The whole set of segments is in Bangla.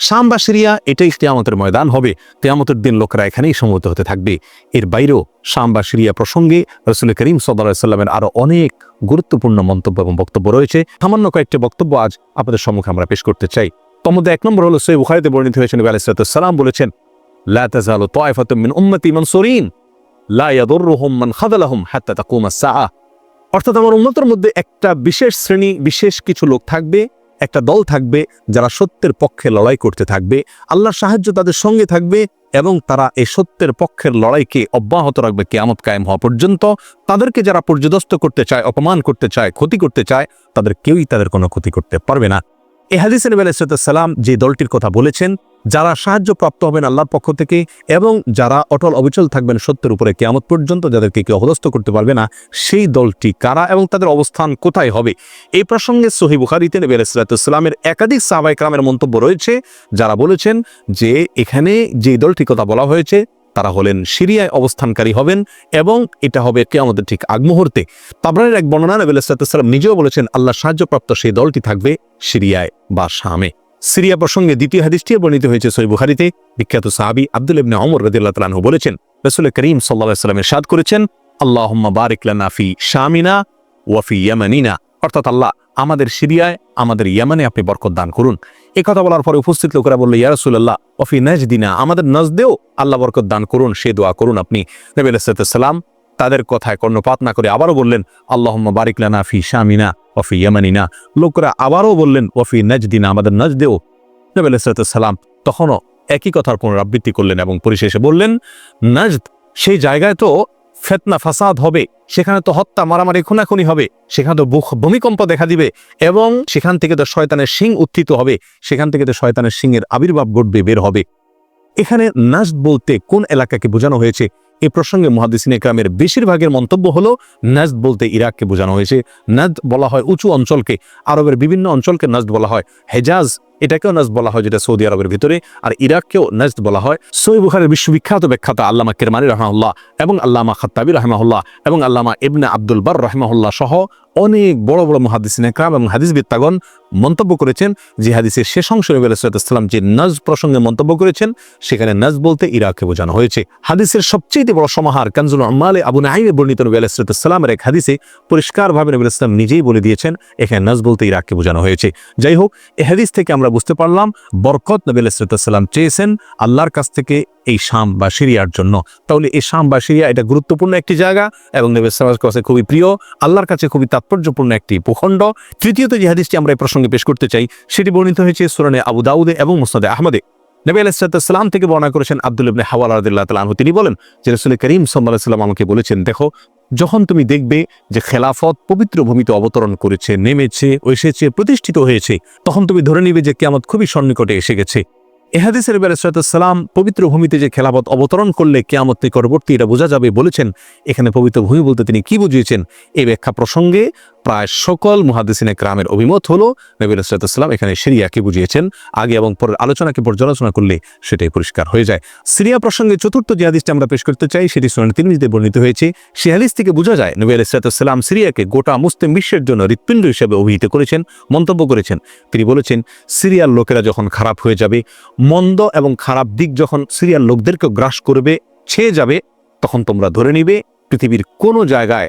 শাম বা সিরিয়া, এটাই তেয়ামতের ময়দান হবে। তেয়ামতের দিন লোকেরা এখানেই সমবেত হতে থাকবে। এর বাইরেও শাম বা সিরিয়া প্রসঙ্গে রসুল করিম সাল্লামের আরও অনেক গুরুত্বপূর্ণ মন্তব্য এবং বক্তব্য রয়েছে। সামান্য কয়েকটি বক্তব্য আজ আপনাদের সম্মুখে আমরা পেশ করতে চাই। তোর মধ্যে এক নম্বর হলো সৈয় বুখারিতে বর্ণিত হয়েছেন নবী আলাইসালাম বলেছেন মিন লা অর্থাৎ আমার উম্মতের মধ্যে একটা বিশেষ শ্রেণি, বিশেষ কিছু লোক থাকবে একটা দল থাকবে যারা সত্যের পক্ষে লড়াই করতে থাকবে, আল্লাহর সাহায্য তাদের সঙ্গে থাকবে এবং তারা এই সত্যের পক্ষের লড়াইকে অব্যাহত রাখবে কেয়ামত কায়েম হওয়া পর্যন্ত। তাদেরকে যারা পর্যদস্ত করতে চায়, অপমান করতে চায়, ক্ষতি করতে চায়, তাদের কেউই তাদের কোনো ক্ষতি করতে পারবে না। এ হাদিস নবী আলাইসালাম যে দলটির কথা বলেছেন যারা সাহায্য প্রাপ্ত হবেন আল্লাহর পক্ষ থেকে এবং যারা অটল অবিচল থাকবেন সত্যের উপরে কেয়ামত পর্যন্ত যাদেরকে কেউ অপদস্থ করতে পারবে না, সেই দলটি কারা এবং তাদের অবস্থান কোথায় হবে? এই প্রসঙ্গে সহি বুখারিতে নবী আলাইসালামের একাধিক সাহবাইকরামের মন্তব্য রয়েছে, যারা বলেছেন যে এখানে যে দলটি কথা বলা হয়েছে, তারা হলেন সিরিয়ায় অবস্থানকারী হবেন এবং এটা হবে কে আমাদের ঠিক আগ মুহূর্তে। তাবরানের এক বর্ণনা নবী আলাইসালাম নিজেও বলেছেন, আল্লাহ সাহায্যপ্রাপ্ত সেই দলটি থাকবে সিরিয়ায় বা শামে। সিরিয়া প্রসঙ্গে দ্বিতীয় হাদিসটি বর্ণিত হয়েছে সই বুখারিতে। বিখ্যাত সাহাবি আব্দুল ইবনে অমর রদিল্লাহ বলেছেন রসুল করিম সাল্লাহ সাল্লামের সাদ করেছেন আল্লাহ বারিক লানাফি শামিনা ওয়াফি ইয়ামানিনা। অর্থাৎ আল্লাহ আমাদের সিরিয়ায়, আমাদের ইয়ামানে আপনি বরকত দান করুন। এ কথা বলার পরে উপস্থিত লোকেরা বলল ইয়ারসুল্লাহ ওফি নাজদিনা। আমাদের নজদেও আল্লাহ বরকত দান করুন, সে দোয়া করুন আপনি। নবী আলাইসালাম তাদের কথায় কর্ণপাত না করে আবারও বললেন আল্লাহ বারিকলানা ফি শামিনা ওফি ইয়ামানিনা। লোকরা আবারও বললেন ওফি নজদিনা আমাদের নজদেও। নবী আলাইসালাম তখনও একই কথার পুনরাবৃত্তি করলেন এবং পরিশেষে বললেন, নাজদ, সেই জায়গায় তো ফেতনা, ফাসাদ হবে, সেখানে তো হত্যা, মারামারি, খুনাখুনি হবে, সেখানে তো ভূমিকম্প দেখা দিবে এবং সেখান থেকে তো শয়তানের সিং উত্থিত হবে, সেখান থেকে তো শয়তানের শিংয়ের আবির্ভাব ঘটবে, বের হবে। এখানে নাজ বলতে কোন এলাকাকে বোঝানো হয়েছে? এ প্রসঙ্গে মহাদিসিন একরামের বেশিরভাগের মন্তব্য হলো নাজ বলতে ইরাককে বোঝানো হয়েছে। নাজ বলা হয় উঁচু অঞ্চলকে, আরবের বিভিন্ন অঞ্চলকে নাজ বলা হয়। হেজাজ, এটাকেও নাজ বলা হয় যেটা সৌদি আরবের ভিতরে, আর ইরাককেও নাজ বলা হয়। সই বুখারের বিশ্ববিখ্যাত ব্যাখ্যাত আল্লামা কেরমানি রহমাউল্লাহ এবং আল্লামা খাত্তাবি রহমাহুল্লাহ এবং আল্লামা ইবনে আব্দুল বার রহমাহুল্লাহ সহ অনেক বড় বড় মহাদিসিন একরাম এবং হাদিস বিত্তাগণ মন্তব্য করেছেন যে হাদিসের শেষ অংশ নবী আলাইসালাম যে নজ প্রসঙ্গে মন্তব্য করেছেন, সেখানে নজ বলতে ইরাককে বোঝানো হয়েছে। হাদিসের সবচেয়ে বড় সমাহার কানজুল আমালে আবু নাইমে বর্ণিত নবী আলাইসালামের এক হাদিসে পরিষ্কারভাবে নবী আলাইসলাম নিজেই বলে দিয়েছেন, এখানে নজ বলতে ইরাককে বোঝানো হয়েছে। যাই হোক, এ হাদিস থেকে আমরা বুঝতে পারলাম, বরকত নবী আলাইসালাম চেয়েছেন আল্লাহর কাছ থেকে এই শাম বা সিরিয়ার জন্য। তাহলে এই শাম বা সিরিয়া এটা গুরুত্বপূর্ণ একটি জায়গা এবং নবী সালামের কাছে খুবই প্রিয়। আল্লাহর কাছে খুবই তাৎপর্যপূর্ণ একটি ভূখণ্ড। তৃতীয়ত যে হাদিসটি আমরা এই প্রসঙ্গে পেশ করতে চাই, সেটি বর্ণিত হয়েছে সুরানে আবু দাউদে এবং মুসনাদে আহমদে। নবী আলাইসালাম থেকে বর্ণনা করেছেন আব্দুল ইবনে হাওয়াল রাদিল্লাহ তালাহ তিনি বলেন যে রসুল করিম সাল্লাহ সাল্লাম আমাকে বলেছেন, দেখো, যখন তুমি দেখবে যে খেলাফত পবিত্র ভূমিতে অবতরণ করেছে, নেমেছে এসেছে, প্রতিষ্ঠিত হয়েছে, তখন তুমি ধরে নিবে যে কেয়ামত খুবই সন্নিকটে এসে গেছে। এহাদিসের বেলা সালাম পবিত্র ভূমিতে যে খেলাফত অবতরণ করলে কেয়ামত নিকটবর্তী এটা বোঝা যাবে বলেছেন। এখানে পবিত্র ভূমি বলতে তিনি কি বুঝিয়েছেন? এই ব্যাখ্যা প্রসঙ্গে প্রায় সকল মুহাদ্দিসিনে ক্রামের অভিমত হলো নবী সালাম এখানে সিরিয়াকে বুঝিয়েছেন। আগে এবং পরের আলোচনাকে পর্যালোচনা করলে সেটাই পরিষ্কার হয়ে যায়। সিরিয়া প্রসঙ্গে চতুর্থ যে আমরা পেশ করতে চাই, সেটি সোনান তিরমিজিতে বর্ণিত হয়েছে। সে থেকে বোঝা যায়, নবী আলাইসালাম সিরিয়াকে গোটা মুসলিম বিশ্বের জন্য হৃৎপিণ্ড হিসেবে অভিহিত করেছেন, মন্তব্য করেছেন। তিনি বলেছেন, সিরিয়ার লোকেরা যখন খারাপ হয়ে যাবে, মন্দ এবং খারাপ দিক যখন সিরিয়ার লোকদেরকে গ্রাস করবে, ছেয়ে যাবে, তখন তোমরা ধরে নিবে পৃথিবীর কোনো জায়গায়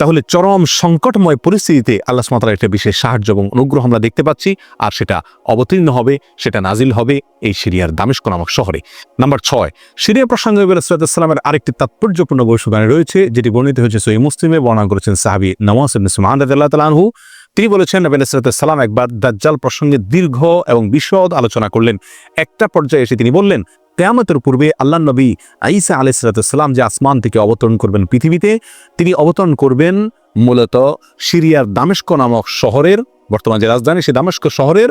তাহলে চরম সংকটময় পরিস্থিতিতে আল্লাহ সুমাতার একটা বিশেষ সাহায্য এবং অনুগ্রহ আমরা দেখতে পাচ্ছি, আর সেটা অবতীর্ণ হবে, সেটা নাজিল হবে এই সিরিয়ার দামেস্ক নামক শহরে। নাম্বার ছয়, সিরিয়া প্রসঙ্গে সালামের আরেকটি তাৎপর্যপূর্ণ বৈশ্যগানে রয়েছে, যেটি বর্ণিত হয়েছে সই মুসলিমে, বর্ণনা করেছেন সাহাবি নওয়াজ তিনি বলেছেন, নবী সালাম একবার দাজ্জাল প্রসঙ্গে দীর্ঘ এবং বিশদ আলোচনা করলেন। একটা পর্যায়ে এসে তিনি বললেন কেয়ামতের পূর্বে আল্লাহ নবী আইসা আলাইসালাম যে আসমান থেকে অবতরণ করবেন পৃথিবীতে, তিনি অবতরণ করবেন মূলত সিরিয়ার দামেস্ক নামক শহরের, বর্তমান যে রাজধানী সে দামেস্ক শহরের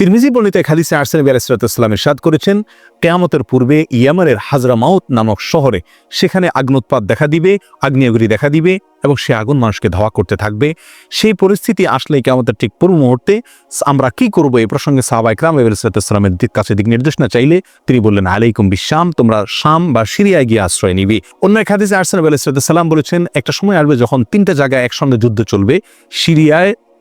তিরমিজি বর্ণিত হাদিসে আরসেন আলাইসালাম ইরশাদ করেছেন, কেয়ামতের পূর্বে ইয়ামারের হাজরা মাউত নামক শহরে সেখানে আগ্নোৎপাত দেখা দিবে, আগ্নেয়গিরি দেখা দিবে এবং সে আগুন মানুষকে ধাওয়া করতে থাকবে। সেই পরিস্থিতি আসলে কেয়ামতের ঠিক পূর্ব মুহূর্তে আমরা কি করব এই প্রসঙ্গে সাহাবা ইকরাম ইসলাতামের কাছে দিক নির্দেশনা চাইলে তিনি বললেন, আলাইকুম বিশ্বাম তোমরা শাম বা সিরিয়ায় গিয়ে আশ্রয় নিবি। অন্য এক হাদিসে আরসেন আলাইসালাম বলেছেন, একটা সময় আসবে যখন তিনটা জায়গায় একসঙ্গে যুদ্ধ চলবে, সিরিয়ায়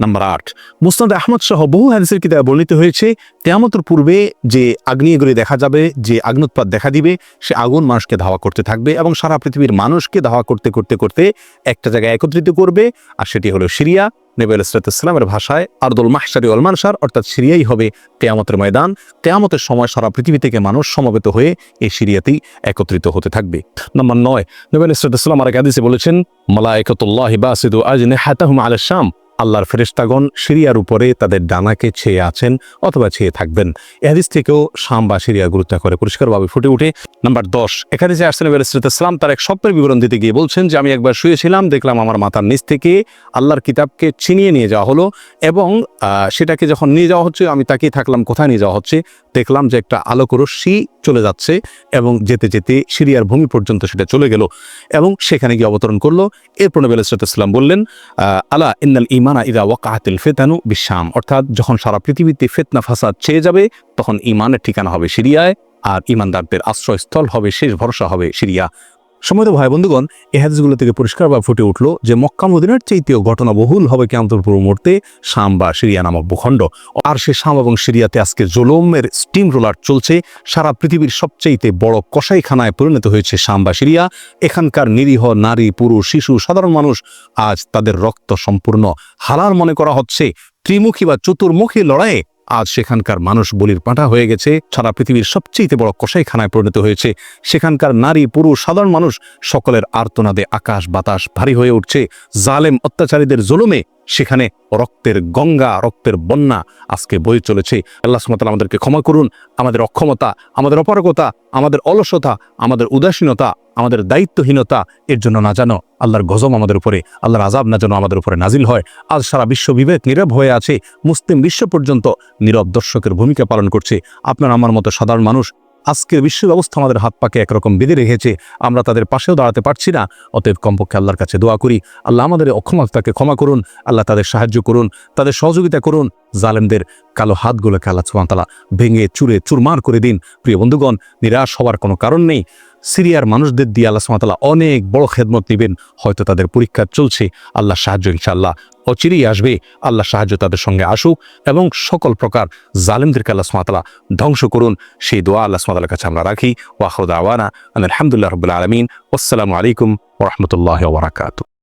নাম্বার আট। মুসনাদ আহমদ সহ বহু হাদিসের কিতাবে বর্ণিত হয়েছে তেয়ামতের পূর্বে যে আগ্নেয়গুলি দেখা যাবে, যে আগ্নোৎপাত দেখা দিবে, সে আগুন মানুষকে ধাওয়া করতে থাকবে এবং সারা পৃথিবীর মানুষকে ধাওয়া করতে করতে করতে একটা জায়গায় একত্রিত করবে, আর সেটি হলো সিরিয়া। নেবে ইসলাতামের ভাষায় আর্দুল মাহসারি অলমানসার অর্থাৎ সিরিয়াই হবে কেয়ামতের ময়দান। কেয়ামতের সময় সারা পৃথিবী থেকে মানুষ সমবেত হয়ে এই সিরিয়াতেই একত্রিত হতে থাকবে। নম্বর নয় নবেল ইসলাতাম আর কাদিসে বলেছেন, মালায়কতুল্লাহ বাসিদু আজ নেহাতাহুম আল শাম। আল্লাহর ফেরিস্তাগণ সিরিয়ার উপরে তাদের ডানাকে ছেয়ে আছেন অথবা ছেয়ে থাকবেন। এহাদিস থেকেও শাম বা সিরিয়া গুরুত্ব করে। পরিষ্কারভাবে ফুটে উঠে নাম্বার দশ। এখানে যে আসলে ইসলাম তার এক স্বপ্নের বিবরণ দিতে গিয়ে বলছেন যে, আমি একবার শুয়েছিলাম, দেখলাম আমার মাথার নিচ থেকে আল্লাহর কিতাবকে ছিনিয়ে নিয়ে যাওয়া হলো এবং সেটাকে যখন নিয়ে যাওয়া হচ্ছে, আমি তাকিয়ে থাকলাম কোথায় নিয়ে যাওয়া হচ্ছে? দেখলাম যে একটা আলোক রশ্মি চলে যাচ্ছে এবং যেতে যেতে সিরিয়ার ভূমি পর্যন্ত সেটা চলে গেল এবং সেখানে গিয়ে অবতরণ করল। এরপর নবী আলাইসালাম বললেন আলা ইন্নাল ইমানা ইদা ওয়াকাহাতিল ফেতানু বিশ্বাম অর্থাৎ যখন সারা পৃথিবীতে ফেতনা ফাসাদ চেয়ে যাবে, তখন ইমানের ঠিকানা হবে সিরিয়ায়, আর ইমানদারদের আশ্রয়স্থল হবে, শেষ ভরসা হবে সিরিয়া। সময় ভাই বন্ধুগণ এ হাদিসগুলো থেকে পরিষ্কারভাবে ফুটে উঠল যে মক্কা মদিনার চাইতেও ঘটনা বহুল হবে কেমতর পূর্ব মুহূর্তে শাম বা সিরিয়া নামক ভূখণ্ড। আর সে শাম এবং সিরিয়াতে আজকে জোলমের স্টিম রোলার চলছে। সারা পৃথিবীর সবচাইতে বড় কসাইখানায় পরিণত হয়েছে শাম বা সিরিয়া। এখানকার নিরীহ নারী, পুরুষ, শিশু, সাধারণ মানুষ আজ তাদের রক্ত সম্পূর্ণ হালার মনে করা হচ্ছে। ত্রিমুখী বা চতুর্মুখী লড়াইয়ে আজ সেখানকার মানুষ বলির পাঁঠা হয়ে গেছে। সারা পৃথিবীর সবচেয়ে বড় কষাইখানায় পরিণত হয়েছে। সেখানকার নারী, পুরুষ, সাধারণ মানুষ সকলের আর্তনাদে আকাশ বাতাস ভারী হয়ে উঠছে। জালেম অত্যাচারীদের জুলুমে সেখানে রক্তের গঙ্গা, রক্তের বন্যা আজকে বয়ে চলেছে। আল্লাহ সুমতাল আমাদেরকে ক্ষমা করুন। আমাদের অক্ষমতা, আমাদের অপারগতা, আমাদের অলসতা, আমাদের উদাসীনতা, আমাদের দায়িত্বহীনতা, এর জন্য না জানো আল্লাহর গজম আমাদের উপরে, আল্লাহর আজাব না যেন আমাদের উপরে নাজিল হয়। আজ সারা বিশ্ব বিবেক নীরব হয়ে আছে। মুসলিম বিশ্ব পর্যন্ত নীরব দর্শকের ভূমিকা পালন করছে। আপনার আমার মতো সাধারণ মানুষ আজকের বিশ্ব ব্যবস্থা আমাদের হাত পাকে একরকম বেঁধে রেখেছে। আমরা তাদের পাশেও দাঁড়াতে পারছি না। অতএব কমপক্ষে আল্লাহর কাছে দোয়া করি। আল্লাহ আমাদের অক্ষমতাকে ক্ষমা করুন। আল্লাহ তাদের সাহায্য করুন। তাদের সহযোগিতা করুন। জালেমদের কালো হাতগুলোকে আল্লাহ সুমাতালা ভেঙে চুরে চুরমার করে দিন। প্রিয় বন্ধুগণ, নিরাশ হওয়ার কোনো কারণ নেই। সিরিয়ার মানুষদের দিয়ে আল্লাহ সুমাতালা অনেক বড় খেদমত নেবেন। হয়তো তাদের পরীক্ষা চলছে। আল্লাহ সাহায্য ইনশাআল্লাহ অচিরেই আসবে। আল্লাহ সাহায্য তাদের সঙ্গে আসুক এবং সকল প্রকার জালিমদেরকে আল্লাহ সুমাতলা ধ্বংস করুন। সেই দোয়া আল্লাহ সুমাতালার কাছে আমরা রাখি। ওয়াহুদ আওয়ানা আলহামদুলিল্লাহ রবুল্লা আলমিন। আসসালামু আলাইকুম ওরহমতুল্লাহ ওবরাকাতু